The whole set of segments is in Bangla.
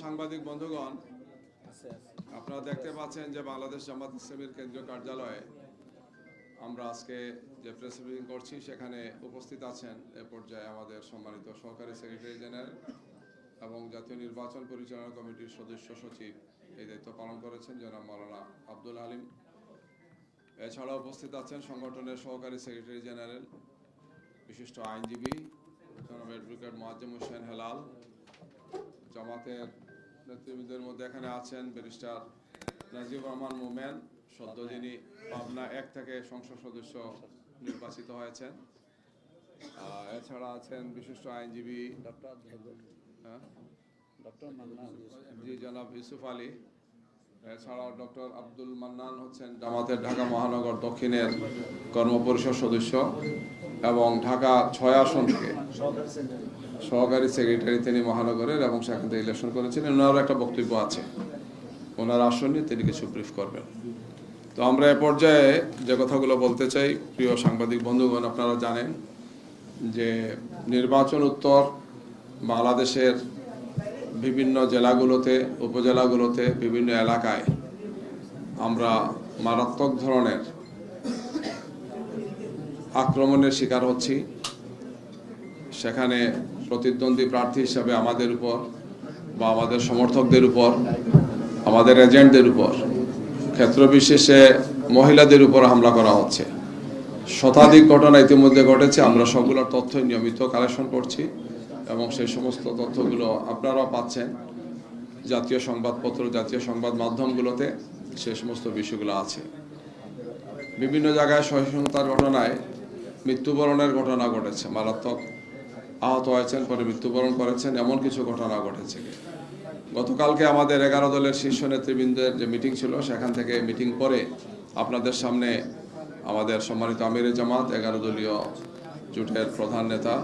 সাংবাদিক বন্ধুগণ আপনারা দেখতে পাচ্ছেন যে বাংলাদেশ জামাত ইসলামীর কেন্দ্রীয় কার্যালয়ে আমরা আজকে যে প্রেস ব্রিফিং করছি সেখানে উপস্থিত আছেন এ পর্যায়ে আমাদের সম্মানিত সহকারী সেক্রেটারি জেনারেল এবং জাতীয় নির্বাচন পরিচালনা কমিটির সদস্য সচিব এই দায়িত্ব পালন করেছেন জনাব মৌলানা আব্দুল আলিম এছাড়া উপস্থিত আছেন সংগঠনের সহকারী সেক্রেটারি জেনারেল বিশিষ্ট আইনজীবী জনাব অ্যাডভোকেট মোয়াজ্জেম হোসেন হেলাল জামাতের নেতৃবৃন্দের মধ্যে এখানে আছেন ব্যারিস্টার নাজিব রহমান মোমেন সদ্য যিনি পাবনা এক থেকে সংসদ সদস্য নির্বাচিত হয়েছেন এছাড়া আছেন বিশিষ্ট আইনজীবী হ্যাঁ? জি জনাব ইউসুফ আলী এছাড়াও ডক্টর আব্দুল মান্নান হচ্ছেন জামাতের ঢাকা মহানগর দক্ষিণের কর্মপরিষদ সদস্য এবং ঢাকা ছয় আসন থেকে সহকারী সেক্রেটারি তিনি মহানগরের এবং সেখান থেকে ইলেকশন করেছিলেন। ওনারও একটা বক্তব্য আছে। ওনার আসন নিয়ে তিনি কিছু ব্রিফ করবেন। তো আমরা এ পর্যায়ে যে কথাগুলো বলতে চাই, প্রিয় সাংবাদিক বন্ধুগণ, আপনারা জানেন যে নির্বাচন উত্তর বাংলাদেশের বিভিন্ন জেলাগুলোতে, উপজেলাগুলোতে, বিভিন্ন এলাকায় আমরা মারাত্মক ধরনের আক্রমণের শিকার হচ্ছি। সেখানে প্রতিদ্বন্দ্বী প্রার্থী হিসাবে আমাদের উপর বা আমাদের সমর্থকদের উপর, আমাদের এজেন্টদের উপর ক্ষেত্রবিশেষে মহিলাদের উপর হামলা করা হচ্ছে। শতাধিক ঘটনা ইতিমধ্যে ঘটেছে, আমরা সবগুলোর তথ্য নিয়মিত কালেকশন করছি। এবং সেই সমস্ত তথ্যগুলো আপনারাও পাচ্ছেন। জাতীয় সংবাদপত্র, জাতীয় সংবাদ মাধ্যমগুলোতে সেই সমস্ত বিষয়গুলো আছে। বিভিন্ন জায়গায় সহিংসতার ঘটনায় মৃত্যুবরণের ঘটনা ঘটেছে। মারাত্মক আহত হয়েছেন, পরে মৃত্যুবরণ করেছেন, এমন কিছু ঘটনা ঘটেছে। গতকালকে আমাদের এগারো দলের শীর্ষ নেতৃবৃন্দের যে মিটিং ছিল, সেখান থেকে মিটিং পরে আপনাদের সামনে আমাদের সম্মানিত আমির জামাত এগারো দলীয় জোটের প্রধান নেতা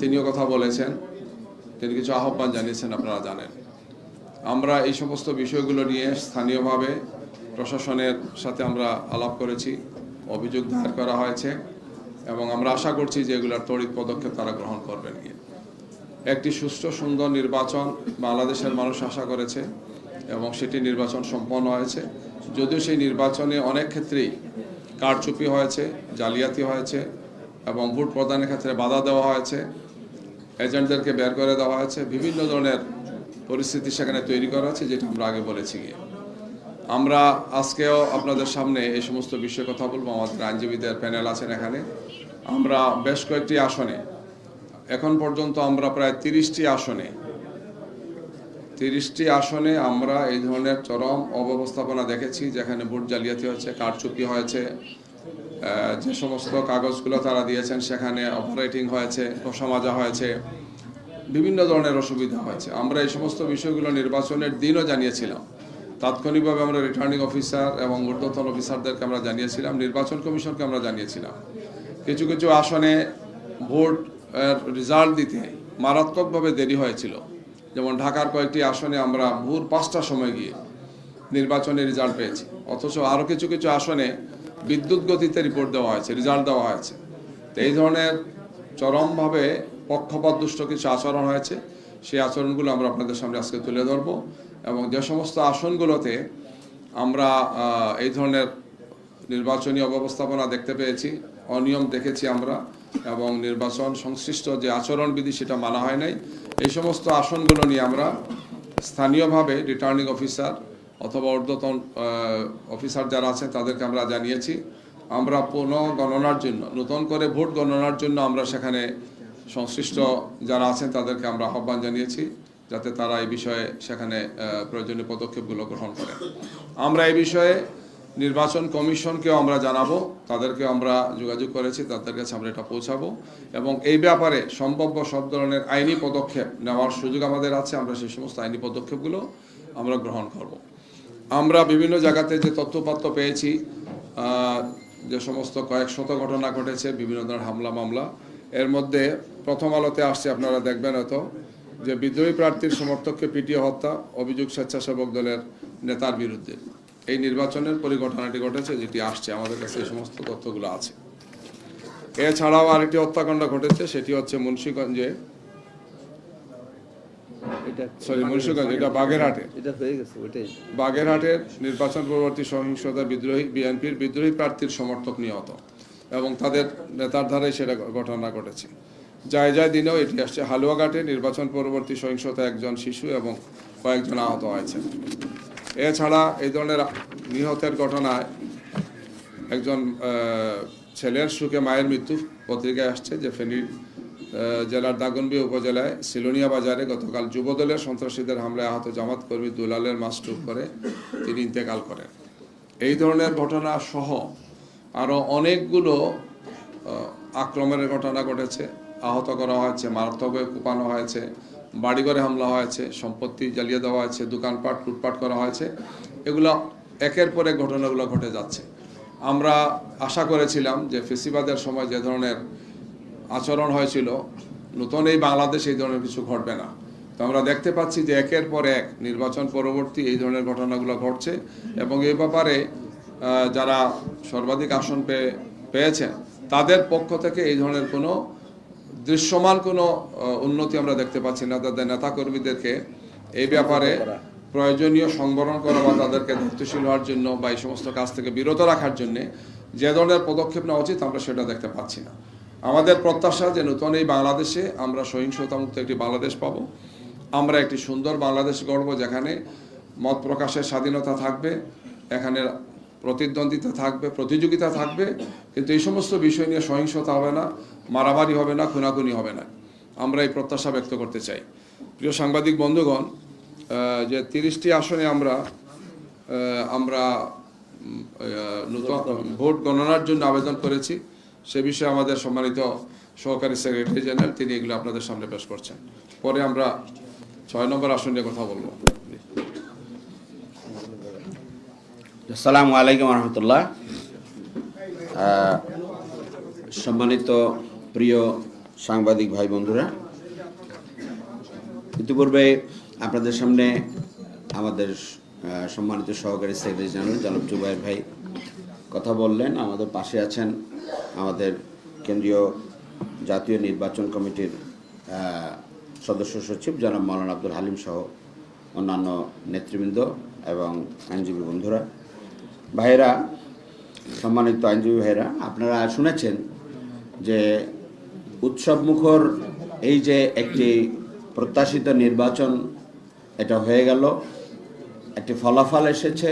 তিনিও কথা বলেছেন। তিনি কিছু আহ্বান জানিয়েছেন, আপনারা জানেন। আমরা এই সমস্ত বিষয়গুলো নিয়ে স্থানীয়ভাবে প্রশাসনের সাথে আমরা আলাপ করেছি, অভিযোগ দায়ের করা হয়েছে এবং আমরা আশা করছি যে এগুলোর তড়িৎ পদক্ষেপ তারা গ্রহণ করবেন গিয়ে একটি সুষ্ঠু, সুন্দর নির্বাচন বাংলাদেশের মানুষ আশা করেছে এবং সেটি নির্বাচন সম্পন্ন হয়েছে। যদিও সেই নির্বাচনে অনেক ক্ষেত্রেই কারচুপি হয়েছে, জালিয়াতি হয়েছে এবং ভোট প্রদানের ক্ষেত্রে বাধা দেওয়া হয়েছে, এজেন্টদেরকে বের করে দেওয়া হয়েছে, বিভিন্ন ধরনের পরিস্থিতি সেখানে তৈরি করা হয়েছে, যেটা আমরা আগে বলেছি গিয়ে। আমরা আজকেও আপনাদের সামনে এই সমস্ত বিষয়ে কথা বলব, আমাদের আইনজীবীদের প্যানেল আছেন এখানে। আমরা বেশ কয়েকটি আসনে, এখন পর্যন্ত আমরা প্রায় তিরিশটি আসনে তিরিশটি আসনে আমরা এই ধরনের চরম অব্যবস্থাপনা দেখেছি, যেখানে ভোট জালিয়াতি হয়েছে, কারচুপি হয়েছে যে সমস্ত কাগজগুলো তারা দিয়েছেন, সেখানে অপারেটিং হয়েছে ঘষা মাজা হয়েছে, বিভিন্ন ধরনের অসুবিধা হয়েছে। আমরা এই সমস্ত বিষয়গুলো নির্বাচনের দিনও জানিয়েছিলাম। তাৎক্ষণিকভাবে আমরা রিটার্নিং অফিসার এবং ঊর্ধ্বতন অফিসারদেরকে আমরা জানিয়েছিলাম, নির্বাচন কমিশনকে আমরা জানিয়েছিলাম। কিছু কিছু আসনে ভোট রেজাল্ট দিতে মারাত্মকভাবে দেরি হয়েছিল। যেমন ঢাকার কয়েকটি আসনে আমরা ভোর পাঁচটার সময় গিয়ে নির্বাচনের রেজাল্ট পেয়েছি। অথচ আরও কিছু কিছু আসনে বিদ্যুৎ গতিতে রিপোর্ট দেওয়া হয়েছে রেজাল্ট দেওয়া হয়েছে। তো এই ধরনের চরমভাবে পক্ষপাত দুষ্ট কিছু আচরণ হয়েছে, সেই আচরণগুলো আমরা আপনাদের সামনে আজকে তুলে ধরবো এবং যে সমস্ত আসনগুলোতে আমরা এই ধরনের নির্বাচনী অব্যবস্থাপনা দেখতে পেয়েছি, অনিয়ম দেখেছি আমরা এবং নির্বাচন সংশ্লিষ্ট যে আচরণবিধি সেটা মানা হয় নাই। এই সমস্ত আসনগুলো নিয়ে আমরা স্থানীয়ভাবে রিটার্নিং অফিসার অথবা ঊর্ধ্বতন অফিসার যারা আছেন তাদেরকে আমরা জানিয়েছি আমরা পুনঃ গণনার জন্য, নতুন করে ভোট গণনার জন্য আমরা সেখানে সংশ্লিষ্ট যারা আছেন তাদেরকে আমরা আহ্বান জানিয়েছি যাতে তারা এই বিষয়ে সেখানে প্রয়োজনীয় পদক্ষেপগুলো গ্রহণ করে আমরা এই বিষয়ে নির্বাচন কমিশনকেও আমরা জানাব তাদেরকে আমরা যোগাযোগ করেছি, তাদের কাছে আমরা এটা পৌঁছাবো এবং এই ব্যাপারে সম্ভাব্য সব ধরনের আইনি পদক্ষেপ নেওয়ার সুযোগ আমাদের আছে, আমরা সেই সমস্ত আইনি পদক্ষেপগুলো আমরা গ্রহণ করব। আমরা বিভিন্ন জায়গাতে যে তথ্যপাত্র পেয়েছি যে সমস্ত কয়েক শত ঘটনা ঘটেছে, বিভিন্ন ধরনের হামলা, মামলা, এর মধ্যে প্রথম আলোতে আসছে, আপনারা দেখবেন হয়তো, যে বিদ্রোহী প্রার্থীর সমর্থককে পিটিয়ে হত্যা, অভিযোগ স্বেচ্ছাসেবক দলের নেতার বিরুদ্ধে। এই নির্বাচনের পরিঘটনাটি ঘটেছে, যেটি আসছে, আমাদের কাছে এই সমস্ত তথ্যগুলো আছে। এছাড়াও আরেকটি হত্যাকাণ্ড ঘটেছে, সেটি হচ্ছে মুন্সীগঞ্জে এটা সরি মুন্সিগঞ্জ এটা বাগেরহাটে? এটা হয়ে গেছে ওইটাই। বাগেরহাটের নির্বাচন পরবর্তী সহিংসতা বিদ্রোহী বিএনপির বিদ্রোহী প্রার্থীর সমর্থক নিহত এবং তাদের নেতার ধারায় সেটা ঘটনা ঘটেছে। যায় যায় দিনেও এটি আসছে। হালুয়াঘাটে নির্বাচন পরবর্তী সহিংসতা একজন শিশু এবং কয়েকজন আহত হয়েছে। এছাড়া এই ধরনের নিহতের ঘটনায় একজন ছেলের সুখে মায়ের মৃত্যু পত্রিকায় আসছে যে ফেনীর জেলার দাগনবি উপজেলায় সিলোনিয়া বাজারে গতকাল যুবদলের সন্ত্রাসীদের হামলায় আহত জামাত কর্মী দুলালের মাস্টুক করে তিনি ইন্তেকাল করেন। এই ধরনের ঘটনা সহ আরও অনেকগুলো আক্রমণের ঘটনা ঘটেছে। আহত করা হয়েছে মারাত্মকভাবে কুপানো হয়েছে, বাড়িঘরে হামলা হয়েছে, সম্পত্তি জ্বালিয়ে দেওয়া হয়েছে, দোকানপাট, লুটপাট করা হয়েছে। এগুলো একের পর এক ঘটনাগুলো ঘটে যাচ্ছে। আমরা আশা করেছিলাম যে ফেসিবাদের সময় যে ধরনের আচরণ হয়েছিল, নতুন এই বাংলাদেশে এই ধরনের কিছু ঘটবে না। তো আমরা দেখতে পাচ্ছি যে একের পর এক নির্বাচন পরবর্তী এই ধরনের ঘটনাগুলো ঘটছে এবং এই ব্যাপারে যারা সর্বাধিক আসন পেয়ে পেয়েছেন, তাদের পক্ষ থেকে এই ধরনের কোনো দৃশ্যমান কোনো উন্নতি আমরা দেখতে পাচ্ছি না। তাদের নেতাকর্মীদেরকে এই ব্যাপারে প্রয়োজনীয় সংবরণ করা বা তাদেরকে দায়িত্বশীল হওয়ার জন্য বা এই সমস্ত কাজ থেকে বিরত রাখার জন্যে যে ধরনের পদক্ষেপ নেওয়া উচিত, আমরা সেটা দেখতে পাচ্ছি না। আমাদের প্রত্যাশা যে নতুন এই বাংলাদেশে আমরা সহিংসতামুক্ত একটি বাংলাদেশ পাবো। আমরা একটি সুন্দর বাংলাদেশ গড়ব যেখানে মত প্রকাশের স্বাধীনতা থাকবে, এখানে প্রতিদ্বন্দ্বিতা থাকবে, প্রতিযোগিতা থাকবে। কিন্তু এই সমস্ত বিষয় নিয়ে সহিংসতা হবে না, মারামারি হবে না, খুনাখুনি হবে না। আমরা এই প্রত্যাশা ব্যক্ত করতে চাই। প্রিয় সাংবাদিক বন্ধুগণ যে তিরিশটি আসনে আমরা আমরা নতুন ভোট গণনার জন্য আবেদন করেছি। সে বিষয়ে আমাদের সম্মানিত সহকারী সেক্রেটারি জেনারেল, তিনি এগুলো আপনাদের সামনে পেশ করছেন। পরে আমরা ছয় নম্বর আসন নিয়ে কথা বলব। আসসালামু আলাইকুম রহমতুল্লাহ। সম্মানিত প্রিয় সাংবাদিক ভাই বন্ধুরা, ইতিপূর্বে আপনাদের সামনে আমাদের সম্মানিত সহকারী সেক্রেটারি জেনারেল জনাব জুবাইর ভাই কথা বললেন। আমাদের পাশে আছেন আমাদের কেন্দ্রীয় জাতীয় নির্বাচন কমিটির সদস্য সচিব জনাব মৌলানা আব্দুল হালিম সহ অন্যান্য নেতৃবৃন্দ এবং আইনজীবী বন্ধুরা, ভাইয়েরা, সম্মানিত আইনজীবী ভাইয়েরা, আপনারা শুনেছেন যে উৎসব মুখর এই যে একটি প্রত্যাশিত নির্বাচন, এটা হয়ে গেল, একটি ফলাফল এসেছে।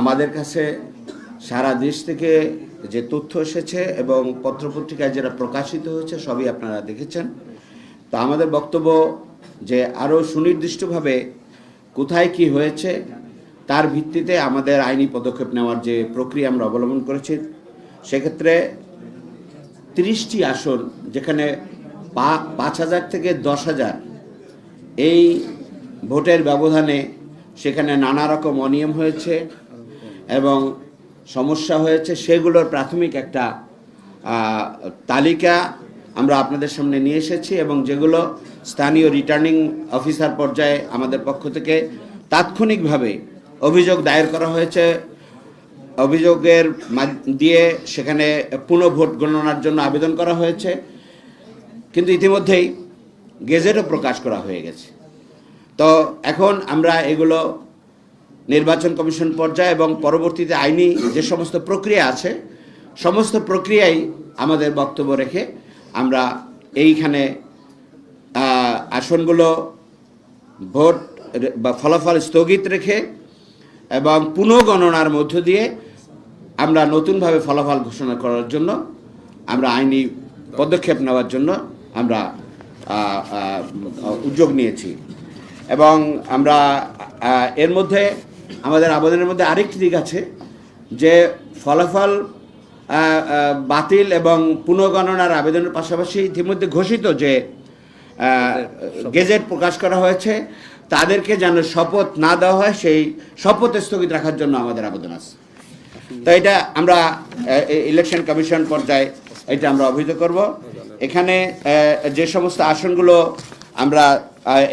আমাদের কাছে সারা দেশ থেকে যে তথ্য এসেছে এবং পত্রপত্রিকায় যেটা প্রকাশিত হয়েছে, সবই আপনারা দেখেছেন। তা আমাদের বক্তব্য যে আরও সুনির্দিষ্টভাবে কোথায় কি হয়েছে, তার ভিত্তিতে আমাদের আইনি পদক্ষেপ নেওয়ার যে প্রক্রিয়া আমরা অবলম্বন করেছি। সেক্ষেত্রে তিরিশটি আসন, যেখানে পাঁচ হাজার থেকে দশ হাজার এই ভোটের ব্যবধানে সেখানে নানা রকম অনিয়ম হয়েছে এবং সমস্যা হয়েছে, সেগুলোর প্রাথমিক একটা তালিকা আমরা আপনাদের সামনে নিয়ে এসেছি এবং যেগুলো স্থানীয় রিটার্নিং অফিসার পর্যায়ে আমাদের পক্ষ থেকে তাৎক্ষণিকভাবে অভিযোগ দায়ের করা হয়েছে। অভিযোগের দিয়ে সেখানে পুনঃ ভোট গণনার জন্য আবেদন করা হয়েছে। কিন্তু ইতিমধ্যেই গেজেটও প্রকাশ করা হয়ে গেছে। তো এখন আমরা এগুলো নির্বাচন কমিশন পর্যায়ে এবং পরবর্তীতে আইনি যে সমস্ত প্রক্রিয়া আছে, সমস্ত প্রক্রিয়াই আমাদের বক্তব্য রেখে আমরা এইখানে আসনগুলো ভোট বা ফলাফল স্থগিত রেখে এবং পুনঃগণনার মধ্য দিয়ে আমরা নতুনভাবে ফলাফল ঘোষণা করার জন্য, আমরা আইনি পদক্ষেপ নেওয়ার জন্য আমরা উদ্যোগ নিয়েছি। এবং আমরা এর মধ্যে আমাদের আবেদনের মধ্যে আরেকটি দিক আছে যে ফলাফল বাতিল এবং পুনঃগণনার আবেদনের পাশাপাশি ইতিমধ্যে ঘোষিত যে গেজেট প্রকাশ করা হয়েছে তাদেরকে যেন শপথ না দেওয়া হয় সেই শপথ স্থগিত রাখার জন্য আমাদের আবেদন আছে। তো এটা আমরা ইলেকশন কমিশন পর্যায়ে এটা আমরা অভিহিত করব। এখানে যে সমস্ত আসনগুলো আমরা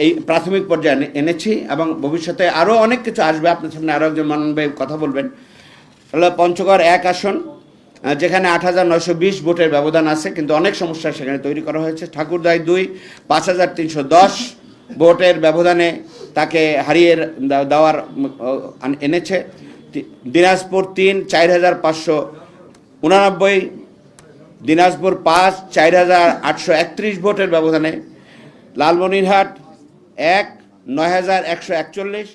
এই প্রাথমিক পর্যায়ে এনেছি এবং ভবিষ্যতে আরও অনেক কিছু আসবে। আপনার সামনে আরও একজন মানবে কথা বলবেন। হলো পঞ্চগড় এক আসন যেখানে আট হাজার নয়শো বিশ ভোটের ব্যবধান আছে, কিন্তু অনেক সমস্যা সেখানে তৈরি করা হয়েছে। ঠাকুরদাই দুই, পাঁচ হাজার তিনশো দশ ভোটের ব্যবধানে তাকে হারিয়ে দেওয়ার এনেছে। দিনাজপুর তিন, চার হাজার পাঁচশো উনানব্বই। দিনাজপুর পাঁচ, চার হাজার আটশো একত্রিশ ভোটের ব্যবধানে লালমনিরহাট এক নয় হাজার একশো একচল্লিশ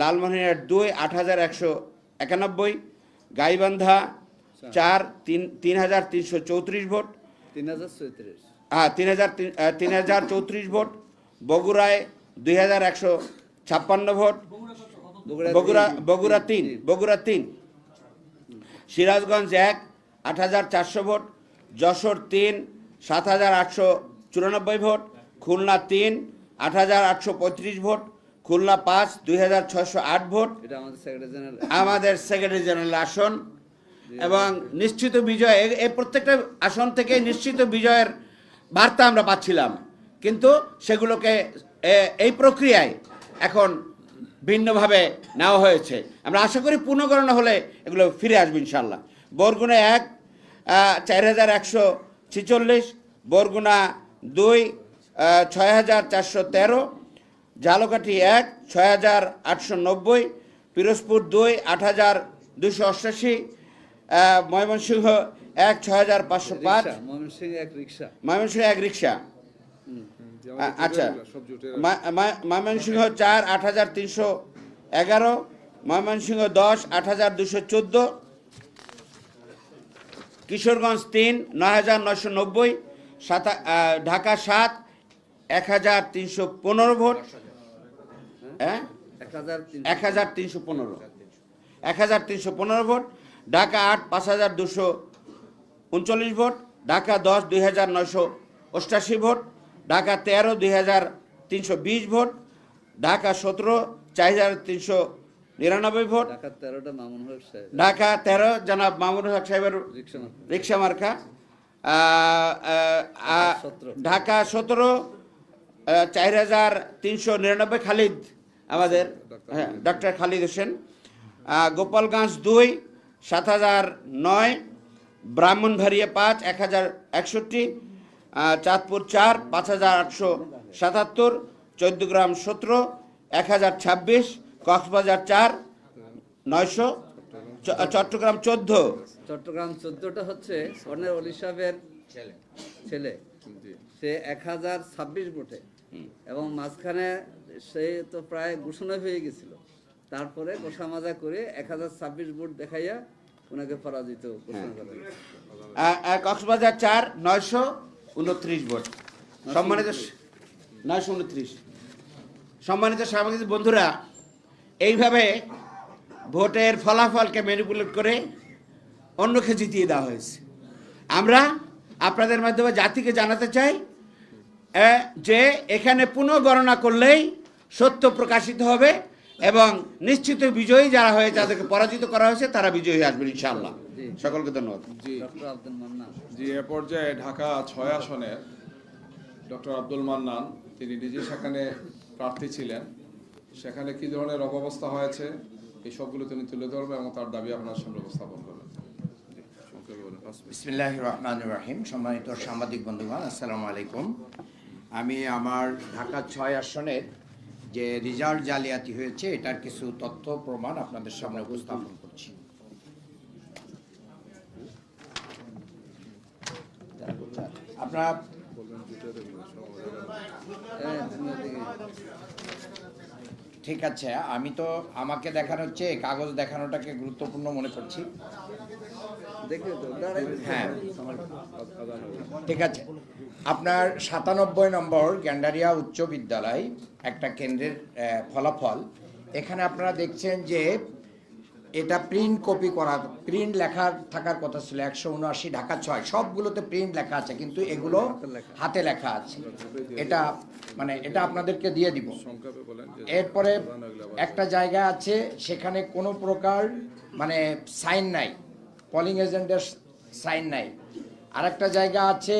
লালমনিরহাট দুই আট হাজার একশো একানব্বই গাইবান্ধা চার তিন তিন হাজার তিনশো চৌত্রিশ ভোট। তিন হাজার চৌত্রিশ হ্যাঁ তিন হাজার তিন তিন হাজার চৌত্রিশ ভোট। বগুড়ায় দুই হাজার একশো ছাপ্পান্ন ভোট। বগুড়া বগুড়া তিন বগুড়া তিন। সিরাজগঞ্জ এক আট হাজার চারশো ভোট। যশোর তিন সাত হাজার আটশো চুরানব্বই ভোট। খুলনা তিন আট হাজার আটশো পঁয়ত্রিশ ভোট খুলনা পাঁচ দুই হাজার ছয়শো আট ভোট। আমাদের সেক্রেটারি জেনারেল আমাদের সেক্রেটারি জেনারেল আসন। এবং নিশ্চিত বিজয় এই প্রত্যেকটা আসন থেকে নিশ্চিত বিজয়ের বার্তা আমরা পাচ্ছিলাম। কিন্তু সেগুলোকে এই প্রক্রিয়ায় এখন ভিন্নভাবে নেওয়া হয়েছে। আমরা আশা করি পুনর্গণনা হলে এগুলো ফিরে আসবে ইনশাল্লাহ বরগুনা এক চার হাজার একশো ছিচল্লিশ বরগুনা দুই ছয় হাজার চারশো তেরো ঝালকাঠি এক ছয় হাজার আটশো নব্বই পিরোজপুর দুই আট হাজার দুশো অষ্টাশি ময়মনসিংহ এক ছয় হাজার পাঁচশো পাঁচ। ময়মনসিংহ এক রিক্সা। ময়মনসিংহ এক রিক্সা। আচ্ছা ময়মনসিংহ চার আট হাজার তিনশো এগারো ময়মনসিংহ দশ আট হাজার দুশো চোদ্দ কিশোরগঞ্জ তিন নয় হাজার নয়শো নব্বই সাত ঢাকা সাত এক হাজার তিনশো পনেরো ভোট। হ্যাঁ? এক হাজার তিনশো পনেরো। এক হাজার তিনশো পনেরো ভোট। ঢাকা আট পাঁচ হাজার দুশো উনচল্লিশ ভোট। ঢাকা দশ দুই হাজার নয়শো অষ্টাশি ভোট। ঢাকা তেরো দুই হাজার তিনশো বিশ ভোট। ঢাকা সতেরো চার হাজার তিনশো নিরানব্বই ভোট। তেরোটা মামুন ঢাকা তেরো জনাব মামুনুল হক সাহেবের রিক্সা মার্কা। ঢাকা সতেরো চার হাজার তিনশো নিরানব্বই খালিদ আমাদের হ্যাঁ ডক্টর খালিদ হোসেন। গোপালগঞ্জ দুই সাত হাজার নয় ব্রাহ্মণবাড়িয়া পাঁচ এক হাজার একষট্টি চাঁদপুর চার পাঁচ হাজার আটশো সাতাত্তর চৌদ্দগ্রাম সতেরো এক হাজার ছাব্বিশ কক্সবাজার চার নয়শো চ- চট্টগ্রাম চোদ্দ। চট্টগ্রাম চোদ্দটা হচ্ছে অর্ণের অলি সাহেবের ছেলে। সে এক হাজার ছাব্বিশ ভোটে। এবং মাঝখানে সে তো প্রায় ঘোষণা হয়ে গেছিল। তারপরে গোসা মাজা করে এক হাজার ছাব্বিশ ভোট দেখাইয়া ওনাকে পরাজিত ঘোষণা করা কক্সবাজার চার নয়শো উনত্রিশ ভোট। সম্মানিত নয়শো উনত্রিশ। সম্মানিত সাংবাদিক বন্ধুরা এইভাবে ভোটের ফলাফলকে ম্যানিপুলেট করে অন্যকে জিতিয়ে দেওয়া হয়েছে। আমরা আপনাদের মাধ্যমে জাতিকে জানাতে চাই যে এখানে পুনঃগণনা করলেই সত্য প্রকাশিত হবে এবং নিশ্চিত বিজয়ী যারা হয়ে যাদেরকে পরাজিত করা হয়েছে তারা বিজয়ী আসবেন ইনশাআল্লাহ। সকলকে ধন্যবাদ। জি। ডক্টর আব্দুল মান্নান। জি এ পর্যায়ে ঢাকা ছয় আসনের ডক্টর আব্দুল মান্নান তিনি নিজে সেখানে প্রার্থী ছিলেন। সেখানে কি ধরনের অব্যবস্থা হয়েছে এই সবগুলো তিনি তুলে ধরবেন এবং তার দাবি আপনার সামনে উপস্থাপন করবেন। বিসমিল্লাহ রহমান রহিম। সম্মানিত সাংবাদিক বন্ধুগণ আসসালামু আলাইকুম। আমি আমার ঢাকা ছয় আসনের যে রেজাল্ট জালিয়াতি হয়েছে এটার কিছু তথ্য প্রমাণ আপনাদের সামনে উপস্থাপন করছি। আপনারা। ঠিক আছে আমি তো আমাকে দেখানো হচ্ছে কাগজ দেখানোটাকে গুরুত্বপূর্ণ মনে করছি। হ্যাঁ। ঠিক আছে। আপনার সাতানব্বই নম্বর গ্যান্ডারিয়া উচ্চ বিদ্যালয় একটা কেন্দ্রের ফলাফল। এখানে আপনারা দেখছেন যে এটা প্রিন্ট কপি করা প্রিন্ট লেখা থাকার কথা ছিল একশো উনআশি ঢাকা ছয় সবগুলোতে প্রিন্ট লেখা আছে কিন্তু এগুলো হাতে লেখা। আছে। এটা মানে এটা আপনাদেরকে দিয়ে দিব। এরপরে একটা জায়গা আছে সেখানে কোনো প্রকার মানে সাইন নাই পলিং এজেন্টের সাইন নাই। আর একটা জায়গা আছে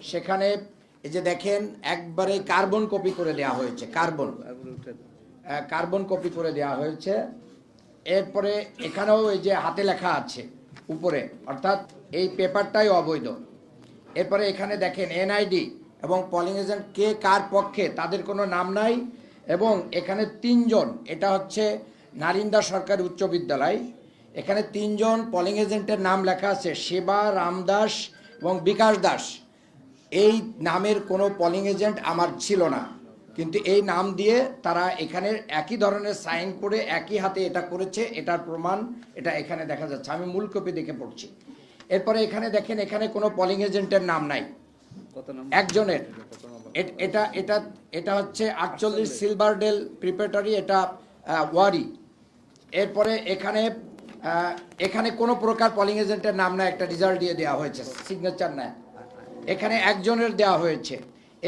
সেখানে এই যে দেখেন একবারে কার্বন কপি করে দেওয়া হয়েছে, কার্বন। দাও। কার্বন কপি করে দেওয়া হয়েছে। এরপরে এখানেও এই যে হাতে লেখা আছে, উপরে, অর্থাৎ এই পেপারটাই অবৈধ। এরপরে এখানে দেখেন এনআইডি এবং পলিং এজেন্ট কে কার পক্ষে, তাদের কোনো নাম নাই। এবং এখানে তিনজন, এটা হচ্ছে নারিন্দা সরকার উচ্চ বিদ্যালয়। এখানে তিনজন পলিং এজেন্টের নাম লেখা আছে, সেবা রামদাস এবং বিকাশ দাস। এই নামের কোনো পলিং এজেন্ট আমার ছিল না। কিন্তু এই নাম দিয়ে তারা এখানে একই ধরনের সাইন করে একই হাতে এটা করেছে এটার প্রমাণ এটা এখানে দেখা যাচ্ছে। আমি মূল কপি দেখে পড়ছি। এরপরে এখানে দেখেন এখানে কোনো পলিং এজেন্টের নাম নাই। একজনের। এটা এটা এটা হচ্ছে আটচল্লিশ সিলভারডেল প্রিপারেটরি এটা ওয়ারি এরপরে এখানে এখানে কোনো প্রকার পলিং এজেন্টের নাম না একটা রেজাল্ট দিয়ে দেওয়া হয়েছে সিগনেচার নাই এখানে একজনের দেওয়া হয়েছে।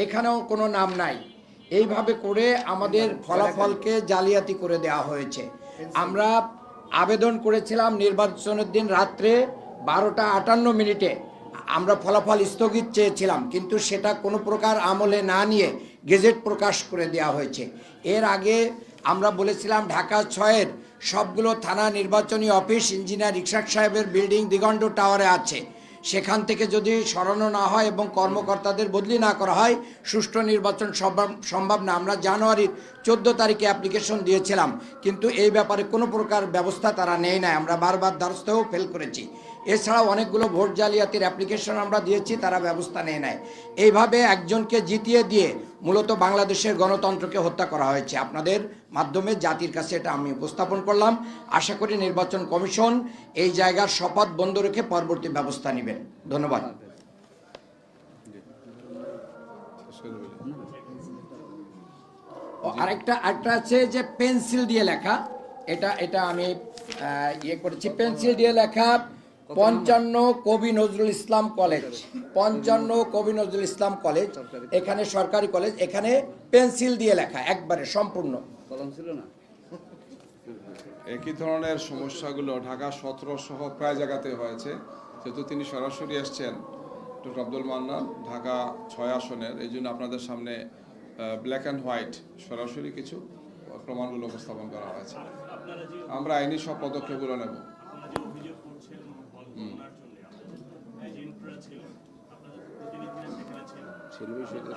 এখানেও কোনো নাম নাই। এইভাবে করে আমাদের ফলাফলকে জালিয়াতি করে দেওয়া হয়েছে। আমরা আবেদন করেছিলাম নির্বাচনের দিন রাত্রে বারোটা আটান্ন মিনিটে। আমরা ফলাফল স্থগিত চেয়েছিলাম কিন্তু সেটা কোনো প্রকার আমলে না নিয়ে গেজেট প্রকাশ করে দেওয়া হয়েছে। এর আগে আমরা বলেছিলাম ঢাকা ছয়ের সবগুলো থানা নির্বাচনী অফিস ইঞ্জিনিয়ার রিক্সাক সাহেবের বিল্ডিং দিগন্ত টাওয়ারে আছে। সেখান থেকে যদি সরানো না হয় এবং কর্মকর্তাদের বদলি না করা হয়, সুষ্ঠু নির্বাচন সম্ভব না। আমরা জানুয়ারির চোদ্দ তারিখে অ্যাপ্লিকেশন দিয়েছিলাম, কিন্তু এই ব্যাপারে কোনো প্রকার ব্যবস্থা তারা নেয় নাই। আমরা বারবার দ্বারস্থ ফেল করেছি। এছাড়াও অনেকগুলো ভোট জালিয়াতির অ্যাপ্লিকেশন আমরা দিয়েছি, তারা ব্যবস্থা নিয়ে নেয় এইভাবে একজনকে জিতিয়ে দিয়ে মূলত বাংলাদেশের গণতন্ত্রকে হত্যা করা হয়েছে। আপনাদের মাধ্যমে জাতির কাছে এটা আমি উপস্থাপন করলাম। আশা করি নির্বাচন কমিশন এই জায়গার শপথ বন্ধ রেখে পরবর্তী ব্যবস্থা নেবেন। ধন্যবাদ। আরেকটা আরেকটা আছে যে পেন্সিল দিয়ে লেখা। এটা এটা আমি ইয়ে করেছি। পেন্সিল দিয়ে লেখা পঞ্চান্ন কবি নজরুল ইসলাম কলেজ। পঞ্চান্ন কবি নজরুল ইসলাম কলেজ এখানে সরকারি কলেজ এখানে পেন্সিল দিয়ে লেখা একবারে সম্পূর্ণ। কলম ছিল না? একই ধরনের সমস্যাগুলো ঢাকা সতেরো সহ প্রায় জায়গাতে হয়েছে। যেহেতু তিনি সরাসরি এসছেন ডক্টর আব্দুল মান্নান ঢাকা ছয় আসনের এই জন্য আপনাদের সামনে ব্ল্যাক অ্যান্ড হোয়াইট সরাসরি কিছু প্রমাণগুলো উপস্থাপন করা হয়েছে। আমরা আইনি সব পদক্ষেপগুলো নেব।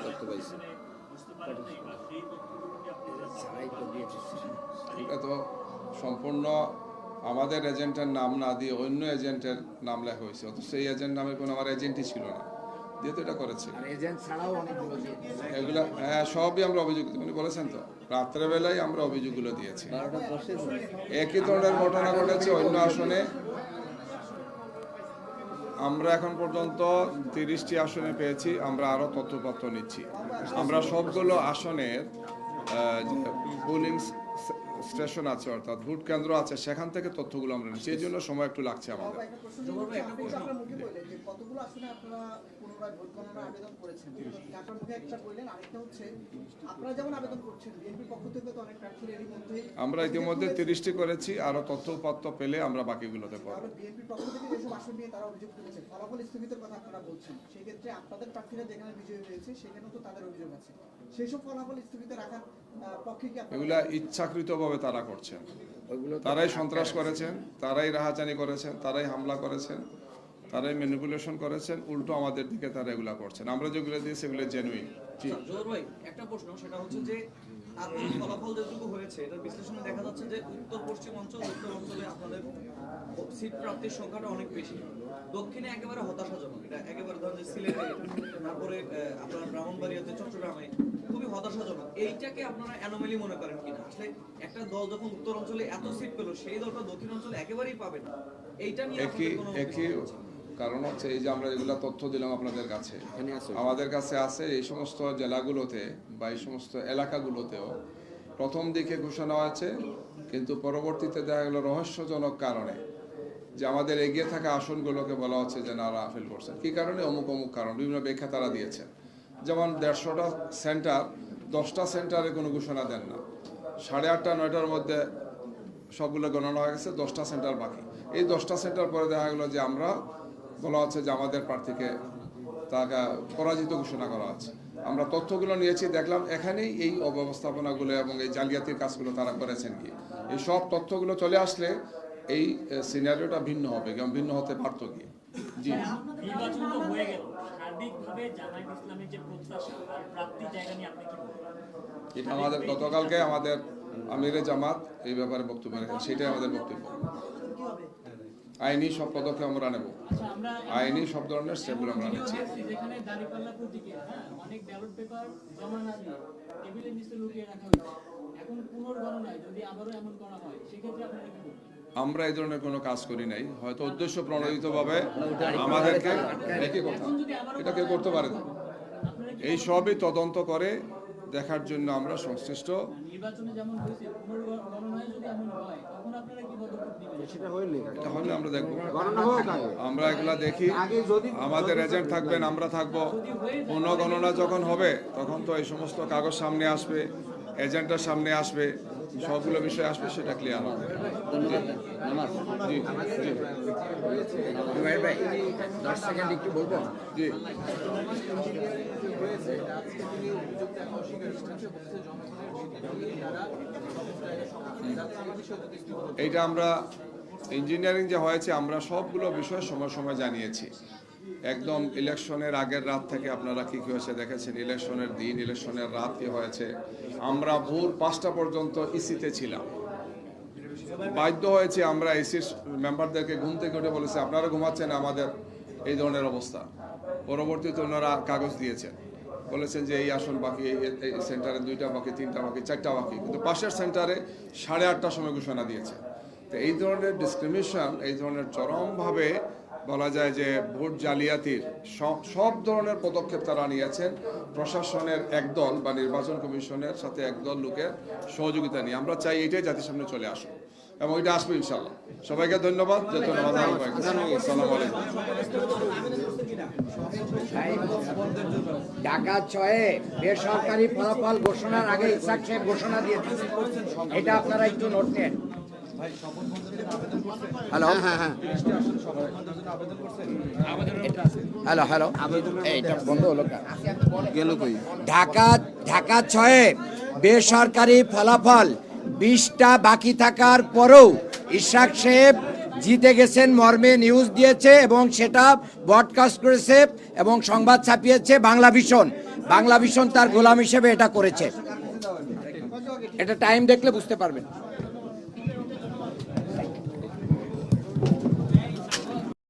তথ্য পাইছি এটা তো সম্পূর্ণ আমাদের এজেন্টের নাম না দিয়ে অন্য এজেন্টের নাম লেখা হয়েছে। অথচ সেই এজেন্ট নামে কোনো আমার এজেন্টই ছিল না। দিয়ে তো এটা করেছে। আর এজেন্ট ছাড়াও এগুলা হ্যাঁ সবই আমরা অভিযোগ উনি বলেছেন তো রাত্রেবেলায় আমরা অভিযোগগুলো দিয়েছি। একই ধরনের ঘটনা ঘটেছে অন্য আসনে। আমরা এখন পর্যন্ত তিরিশটি আসনে পেয়েছি আমরা আরও তথ্যপত্র নিচ্ছি। আমরা সবগুলো আসনের পোলিং স্টেশন আছে অর্থাৎ ভোট কেন্দ্র আছে সেখান থেকে তথ্যগুলো আমরা নিচ্ছি। এই জন্য সময় একটু লাগছে আমাদের। আপনার মুখে বললেন যে কতগুলো আসনে আপনারা পুনরায় ভোট গণনার আবেদন করেছেন? আপনার মুখে একটা বললেন আরেকটা হচ্ছে আপনারা যেমন আবেদন করছেন বিএনপির পক্ষ থেকে তো অনেক প্রার্থীর এরই মধ্যেই আমরা ইতিমধ্যে তিরিশটি করেছি আরও তথ্যপত্র পেলে আমরা বাকিগুলোতে করব তাহলে বিএনপির পক্ষ থেকে যেসব আসন নিয়ে তারা অভিযোগ তুলেছে ফলাফল স্থগিতের কথা আপনারা বলছেন সেই ক্ষেত্রে আপনাদের প্রার্থীরা যেখানে বিজয়ী হয়েছে সেখানেও তো তাদের অভিযোগ আছে। সেই সব ফলাফল স্থগিত রাখার আহ, ইচ্ছাকৃত ভাবে এগুলা ইচ্ছাকৃতভাবে তারা করছেন। তারাই সন্ত্রাস করেছেন তারাই রাহাজানি করেছেন তারাই হামলা করেছেন তারাই ম্যানিপুলেশন করেছেন উল্টো আমাদের দিকে তারা এগুলা করছেন। আমরা যেগুলো দিয়েছি সেগুলো জেনুইন জি। একটা প্রশ্ন সেটা হচ্ছে যে ফলাফল যেটুকু হয়েছে এটার বিশ্লেষণে দেখা যাচ্ছে যে উত্তর পশ্চিম অঞ্চল উত্তর অঞ্চলে আপনাদের সিট প্রাপ্তির সংখ্যাটা অনেক বেশি। দক্ষিণে একেবারে হতাশাজনক এটা একেবারে ধরেন যে সিলেটে তারপরে আপনার ব্রাহ্মণবাড়িয়াতে চট্টগ্রামে খুবই হতাশাজনক। এইটাকে আপনারা অ্যানোমালি মনে করেন কিনা? আসলে একটা দল যখন উত্তর অঞ্চলে এত সিট পেল সেই দলটা দক্ষিণ অঞ্চলে একেবারেই পাবে না। এইটা নিয়ে কোনো কারণ হচ্ছে এই যে আমরা যেগুলা তথ্য দিলাম আপনাদের কাছে আমাদের কাছে আছে এই সমস্ত জেলাগুলোতে বা এই সমস্ত এলাকাগুলোতেও প্রথম দিকে ঘোষণা হয়েছে কিন্তু পরবর্তীতে দেখা গেল রহস্যজনক কারণে যে আমাদের এগিয়ে থাকা আসনগুলোকে বলা হচ্ছে যে না রাফেল করছেন কী কারণে? অমুক অমুক কারণ বিভিন্ন ব্যাখ্যা তারা দিয়েছেন। যেমন দেড়শোটা সেন্টার দশটা সেন্টারে কোনো ঘোষণা দেন না। সাড়ে আটটা নয়টার মধ্যে সবগুলো গণনা হয়ে গেছে দশটা সেন্টার বাকি। এই দশটা সেন্টার পরে দেখা গেলো যে আমরা বলা হচ্ছে যে আমাদের প্রার্থীকে তাকে পরাজিত ঘোষণা করা আছে আমরা তথ্যগুলো নিয়েছি দেখলাম এখানেই এই অব্যবস্থাপনাগুলো এবং এই জালিয়াতির কাজগুলো তারা করেছেন কি? এই সব তথ্যগুলো চলে আসলে এই সিনারিওটা ভিন্ন হবে এবং ভিন্ন হতে পারতো কি? তো হয়ে বলবেন? আমাদের গতকালকে আমাদের আমিরে জামাত এই ব্যাপারে বক্তব্য রেখেছেন সেটাই আমাদের বক্তব্য। আইনি সব পদক্ষেপ আমরা নেব। আচ্ছা আইনি সব ধরনের স্টেপগুলো আমরা নিচ্ছি। হ্যাঁ অনেক ব্যালট পেপার জমা না দিয়ে টেবিলের নিচে লুকিয়ে রাখা হয়েছে। এখন পুনর্গণনায় যদি আবারও এমন করা হয় সেক্ষেত্রে আপনারা কি করবেন? আমরা এই ধরনের কোনো কাজ করি নাই। হয়তো উদ্দেশ্য প্রণোদিতভাবে আমাদেরকে একই কথা। এটা কেউ করতে পারে না। এই সবই তদন্ত করে দেখার জন্য আমরা সংশ্লিষ্ট। নির্বাচনে যেমন হয়েছে পুনর্গণনায় যদি এমন হয় তখন আপনারা কি পদক্ষেপ নেবেন? এটা হলে আমরা দেখব। আমরা এগুলা দেখি। আমাদের এজেন্ট থাকবেন আমরা থাকব। পুনঃগণনা যখন হবে তখন তো এই সমস্ত কাগজ সামনে আসবে এজেন্টের সামনে আসবে সবগুলো বিষয় আসবে সেটা ক্লিয়ার হবে। ধন্যবাদ। নামাজ জি জি। জুবাইর ভাই দশ সেকেন্ড একটু বলব? জি। এইটা আমরা ইঞ্জিনিয়ারিং যে হয়েছে আমরা সবগুলো বিষয় সময় সময় জানিয়েছি। একদম ইলেকশনের আগের রাত থেকে আপনারা কি কি হয়েছে দেখেছেন? ইলেকশনের দিন ইলেকশনের রাত কি হয়েছে? আমরা ভোর পাঁচটা পর্যন্ত ইসিতে ছিলাম। বাধ্য হয়েছে আমরা এসির মেম্বারদেরকে ঘুম থেকে উঠে বলেছে, আপনারা ঘুমাচ্ছেন আমাদের এই ধরনের অবস্থা। পরবর্তীতে ওনারা কাগজ দিয়েছেন। বলেছেন যে এই আসন বাকি, এই সেন্টারে দুইটা বাকি, তিনটা বাকি, চারটা বাকি। কিন্তু পাশের সেন্টারে সাড়ে আটটার সময় ঘোষণা দিয়েছে। তো এই ধরনের ডিসক্রিমিনেশন এই ধরনের চরমভাবে বলা যায় যে ভোট জালিয়াতির সব সব ধরনের পদক্ষেপ তারা নিয়েছেন। প্রশাসনের একদল বা নির্বাচন কমিশনের সাথে একদল লোকের সহযোগিতা নিয়ে। আমরা চাই এটাই জাতির সামনে চলে আসুক। এবং এটা আসবে ইনশাল্লাহ সবাইকে ধন্যবাদ যে ধন্যবাদ আসসালামু আলাইকুম। ঢাকা ছয়ে বেসরকারি ফলাফল ঘোষণার আগে ইসাক সাহেব ঘোষণা দিয়েছে এটা আপনারা একটু নোট নেন। হ্যালো হ্যাঁ হ্যাঁ হ্যালো হ্যালো এইটা বন্ধ হলো গেল কই? ঢাকা ঢাকা ছয়ে বেসরকারি ফলাফল বিশটা বাকি থাকার পরেও ইশাক সাহেব জিতে গেছেন, মর্মে নিউজ দিয়েছে এবং সেটা ব্রডকাস্ট করেছে এবং সংবাদ ছাপিয়েছে বাংলা ভীষণ। বাংলা ভীষণ তার গোলাম হিসেবে এটা করেছে। এটা টাইম দেখলে বুঝতে পারবেন।